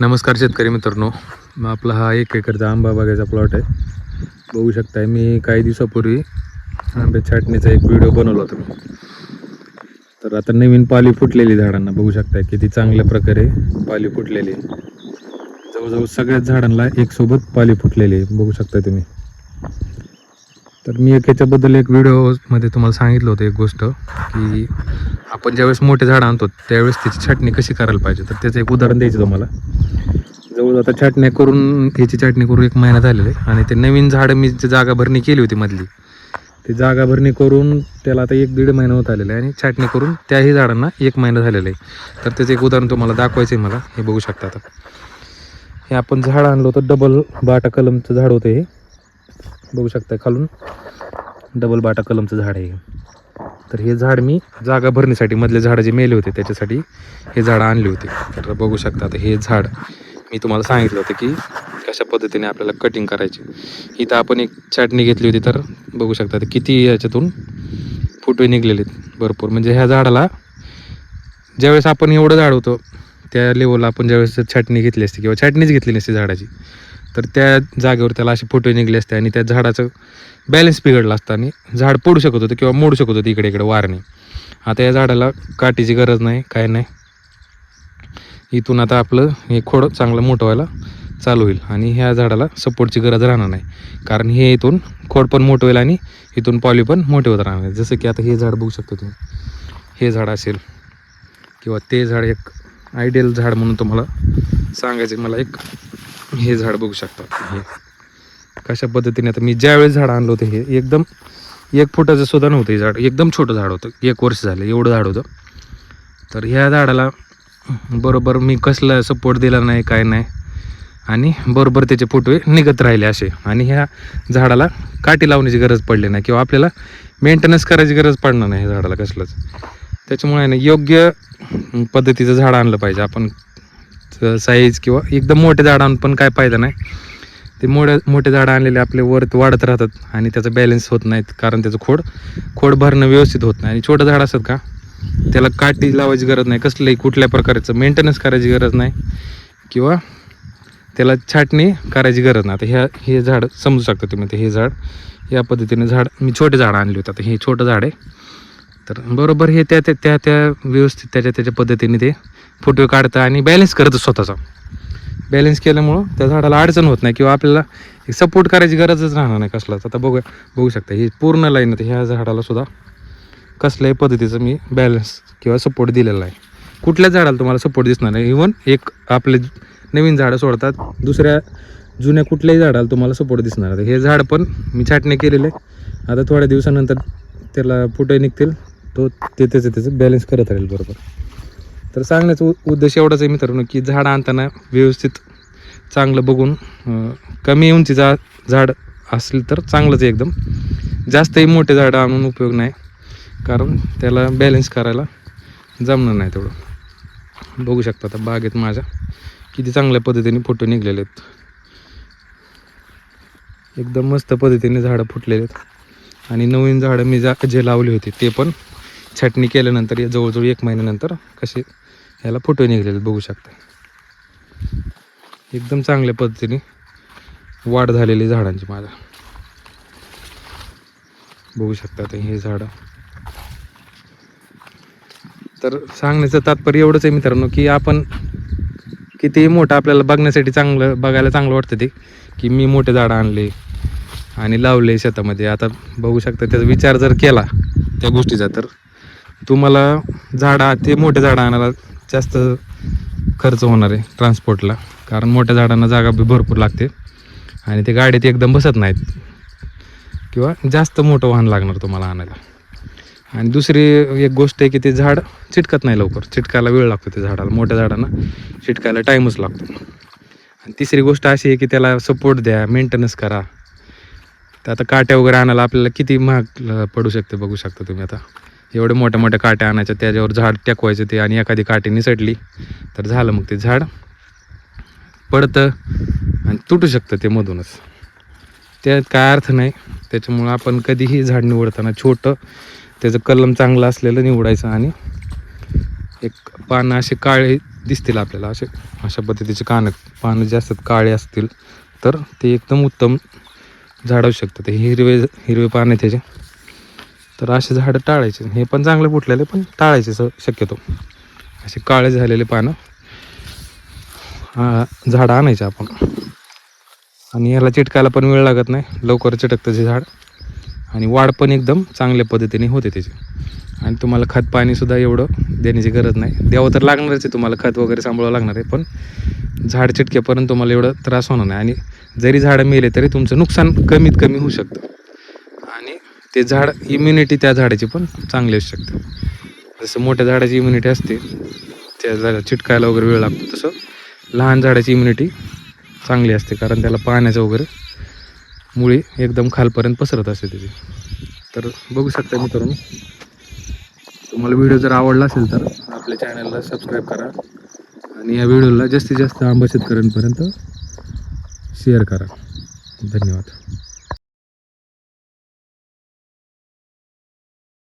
नमस्कार शेतकरी मित्रांनो. मग आपला हा एक एकरचा आंबा बागायचा प्लॉट आहे. बघू शकताय मी काही दिवसापूर्वी आंबे छाटणीचा एक व्हिडिओ बनवला होता. तर आता नवीन पाली फुटलेली झाडांना बघू शकताय किती चांगल्या प्रकारे पाली फुटलेली आहे. जवळजवळ सगळ्याच झाडांना एकसोबत पाली फुटलेली आहे. बघू शकताय तुम्ही. तर मी एक याच्याबद्दल एक व्हिडिओमध्ये तुम्हाला सांगितलं होतं एक गोष्ट की आपण ज्यावेळेस मोठे झाडं आणतो त्यावेळेस त्याची छाटणी कशी करायला पाहिजे. तर त्याचं एक उदाहरण द्यायचं तुम्हाला. जवळ आता छाटण्या करून याची छाटणी करून एक महिना झालेला आहे. आणि ते नवीन झाडं मी जे जागा भरणी केली होती मधली ती जागा भरणी करून त्याला आता एक दीड महिना होत आलेला आहे आणि छाटणी करून त्याही झाडांना एक महिना झालेला आहे. तर त्याचं एक उदाहरण तुम्हाला दाखवायचं आहे मला. हे बघू शकता आता. हे आपण झाड आणलं होतं डबल बाटा कलमचं झाड होतं हे. बघू शकता खालून. डबल बाटा कलमचं झाड आहे. तर हे झाड मी जागा भरण्यासाठी मधले झाडं जे मेले होते त्याच्यासाठी हे झाडं आणली होती. तर बघू शकता आता हे झाड मी तुम्हाला सांगितलं होतं की कशा पद्धतीने आपल्याला कटिंग करायची. इथं आपण एक छाटणी घेतली होती तर बघू शकता तर किती याच्यातून फुटवे निघलेले आहेत. भरपूर. म्हणजे ह्या झाडाला ज्यावेळेस आपण एवढं झाड होतं त्या लेवलला आपण ज्यावेळेस छाटणी घेतली असते किंवा छाटणीच घेतली नसती झाडाची तर त्या जागेवर त्याला असे फोटो निघले असते आणि त्या झाडाचं बॅलन्स बिघडला असता आणि झाड पडू शकत होतं किंवा मोडू शकत होतं इकडे इकडे वारणे. आता या झाडाला काठीची गरज नाही काय नाही. इथून आता आपलं हे खोड चांगलं मोठं व्हायला चालू होईल आणि ह्या झाडाला सपोर्टची गरज राहणार नाही. कारण हे इथून खोड पण मोठं होईल आणि इथून पॉली पण मोठे होत राहणार जसं की आता हे झाड बघू शकतो तुम्ही. हे झाड असेल किंवा ते झाड एक आयडियल झाड म्हणून तुम्हाला सांगायचं मला एक हे झाड बघू शकता कशा पद्धतीने आता मी ज्यावेळेस झाड आणलं होतं हे एकदम एक फुटाचं सुद्धा नव्हतं हे झाड. एकदम छोटं झाड होतं. एक वर्ष झालं एवढं झाड होतं. तर ह्या झाडाला बरोबर मी कसला सपोर्ट दिला नाही काय नाही. आणि बरोबर त्याचे फुटवे निघत राहिले असे. आणि ह्या झाडाला काठी लावण्याची गरज पडली नाही किंवा आपल्याला मेंटेनन्स करायची गरज पडणार नाही ह्या झाडाला कसलंच. त्याच्यामुळे आहे ना योग्य पद्धतीचं झाड आणलं पाहिजे. आपण साईज किंवा एकदम मोठे झाड आणून पण काय फायदा नाही. ते मोठे मोठे झाडं आणलेले आपले वरत वाढत राहतात आणि त्याचं बॅलन्स होत नाहीत कारण त्याचं खोड खोड भरणं व्यवस्थित होत नाही. आणि छोटं झाड असतात का त्याला काठी लावायची गरज नाही. कसलंही कुठल्या प्रकारचं मेंटेनन्स करायची गरज नाही किंवा त्याला छाटणी करायची गरज नाही. आता ह्या हे झाड समजू शकता तुम्ही. ते हे झाड या पद्धतीने झाड मी छोटे झाडं आणले होते. आता हे छोटं झाड आहे. तर बरोबर हे त्या त्या त्या त्या व्यवस्थित त्याच्या त्याच्या पद्धतीने ते फोटो काढतं आणि बॅलन्स करतं स्वतःचा. बॅलन्स केल्यामुळं त्या झाडाला अडचण होत नाही किंवा आपल्याला सपोर्ट करायची गरजच राहणार नाही कसलाच. आता बघू बघू शकता ही पूर्ण लाईन आहे ह्या झाडाला सुद्धा कसल्याही पद्धतीचं मी बॅलन्स किंवा सपोर्ट दिलेला आहे कुठल्याच झाडाला तुम्हाला सपोर्ट दिसणार नाही? इवन एक आपले नवीन झाडं सोडतात दुसऱ्या जुन्या कुठल्याही झाडाला तुम्हाला सपोर्ट दिसणार हे झाड पण मी छाटणी केलेलं आहे. आता थोड्या दिवसानंतर त्याला फुटे निघतील. तो ते त्याचं त्याचं बॅलन्स करत राहील बरोबर. तर सांगण्याचा उद्देश एवढाच आहे मित्रांनो की झाडं आणताना व्यवस्थित चांगलं बघून कमी उंची जा झाड असेल तर चांगलंच आहे एकदम. जास्तही मोठे झाडं आणून उपयोग नाही कारण त्याला बॅलन्स करायला जमणार नाही तेवढं. बघू शकता आता बागेत माझ्या किती चांगल्या पद्धतीने फोटो निघलेले आहेत. एकदम मस्त पद्धतीने झाडं फुटलेले आहेत. आणि नवीन झाडं मी जा जे लावली होती ते पण छाटणी केल्यानंतर या जवळजवळ एक महिन्यानंतर कसे ह्याला फोटो निघलेले बघू शकता. एकदम चांगल्या पद्धतीने वाढ झालेली झाडांची माझ्या बघू शकता हे झाडं. तर सांगण्याचं तात्पर्य एवढंच आहे मित्रांनो की आपण कितीही मोठं आपल्याला बघण्यासाठी चांगलं बघायला चांगलं वाटतं ते की मी मोठे झाडं आणले आणि लावले शेतामध्ये. आता बघू शकता त्याचा विचार जर केला त्या गोष्टीचा तर तुम्हाला झाडं ते मोठे झाडं आणायला जास्त खर्च होणार आहे ट्रान्सपोर्टला कारण मोठ्या झाडांना जागा बी भरपूर लागते. आणि ते गाडीत एकदम बसत नाहीत. किंवा जास्त मोठं वाहन लागणार तुम्हाला आणायला. आणि दुसरी एक गोष्ट आहे की ते झाड चिटकत नाही लवकर. चिटकायला वेळ लागतो त्या झाडाला. मोठ्या झाडांना चिटकायला टाईमच लागतो. आणि तिसरी गोष्ट अशी आहे की त्याला सपोर्ट द्या मेंटेनन्स करा. तर आता काट्या वगैरे आणायला आपल्याला किती महाग पडू शकते बघू शकता तुम्ही आता. एवढे मोठ्या मोठ्या काट्या आणायच्या त्याच्यावर झाड टेकवायचं ते आणि एखादी काठी निसटली तर झालं मग ते झाड. पडतं आणि तुटू शकतं ते मधूनच. त्यात काय अर्थ नाही. त्याच्यामुळं आपण कधीही झाड निवडताना छोटं त्याचं कलम चांगलं असलेलं निवडायचं आणि एक पानं असे काळे दिसतील आपल्याला असे अशा पद्धतीचे कान. पानं जे असतात काळे असतील तर ते एकदम उत्तम झाड असू शकतं. ते हिरवे हिरवे पानं त्याचे. तर असे झाडं टाळायचे. हे पण चांगले फुटलेले पण टाळायचे स शक्यतो. असे काळे झालेले पानं. झाडं आणायचे आपण. आणि याला चिटकायला पण वेळ लागत नाही. लवकर चिटकतं ते झाड. आणि वाढ पण एकदम चांगल्या पद्धतीने होते त्याची. आणि तुम्हाला खत पाणीसुद्धा एवढं देण्याची गरज नाही. द्यावं तर लागणारच आहे. तुम्हाला खत वगैरे सांभाळावं लागणार आहे पण झाड चिटकेपर्यंत तुम्हाला एवढा त्रास होणार नाही. आणि जरी झाडं मेले तरी तुमचं नुकसान कमीत कमी होऊ शकतं. ते झाड इम्युनिटी त्या झाडाची पण चांगली असू शकते. जसं मोठ्या झाडाची इम्युनिटी असते त्या झाडा चिटकायला वगैरे वेळ लागतो तसं लहान झाडाची इम्युनिटी चांगली असते कारण त्याला पाण्याचं वगैरे मुळी एकदम खालपर्यंत पसरत असते त्याची. तर बघू शकता मित्रांनो तुम्हाला व्हिडिओ जर आवडला असेल तर आपल्या चॅनलला सबस्क्राईब करा आणि या व्हिडिओला जास्तीत जास्त आंबा शेतकऱ्यांपर्यंत शेअर करा. धन्यवाद.